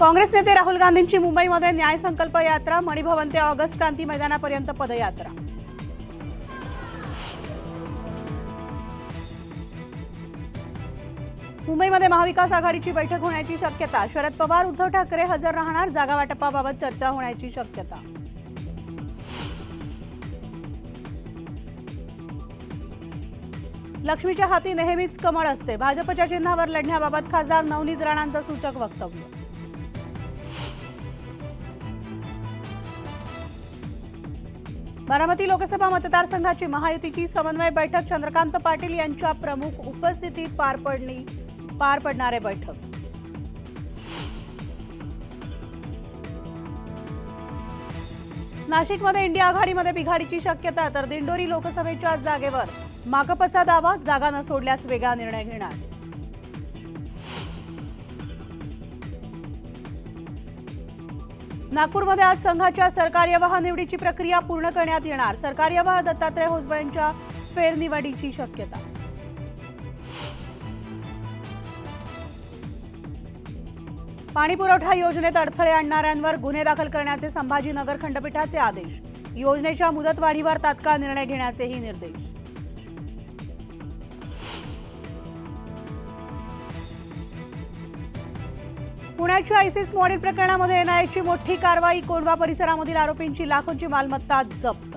काँग्रेस नेते राहुल गांधींची मुंबईमध्ये न्याय संकल्प यात्रा मणिभवन ते ऑगस्ट क्रांती मैदानापर्यंत पदयात्रा. मुंबईमध्ये महाविकास आघाडीची बैठक होण्याची शक्यता. शरद पवार उद्धव ठाकरे हजर राहणार जागा वाटपाबाबत चर्चा होण्याची शक्यता. लक्ष्मीच्या हाती नेहमीच कमळ असते. भाजपच्या चिन्हावर लढण्याबाबत खासदार नवनीत राणांचं सूचक वक्तव्य. बारामती लोकसभा मतदारसंघाची महायुतीची समन्वय बैठक चंद्रकांत पाटील यांच्या प्रमुख उपस्थितीत पार पडली पार पडणारे बैठक. नाशिकमध्ये इंडिया आघाडीमध्ये बिघाडीची शक्यता तर दिंडोरी लोकसभेच्या जागेवर माकपचा दावा जागा न सोडल्यास वेगळा निर्णय घेणार. नागपूरमध्ये आज संघाच्या सरकार्यवाह निवडीची प्रक्रिया पूर्ण करण्यात येणार. सरकारी दत्तात्रय होसबळेंच्या फेरनिवडीची शक्यता. पाणी पुरवठा योजनेत अडथळे आणणाऱ्यांवर गुन्हे दाखल करण्याचे संभाजीनगर खंडपीठाचे आदेश. योजनेच्या मुदतवाढीवर तात्काळ निर्णय घेण्याचेही निर्देश. पुण्याच्या आयसीस मॉडेल प्रकरणामध्ये एनआयएची मोठी कारवाई कोंढवा परिसरामधील आरोपींची लाखोंची मालमत्ता जप्त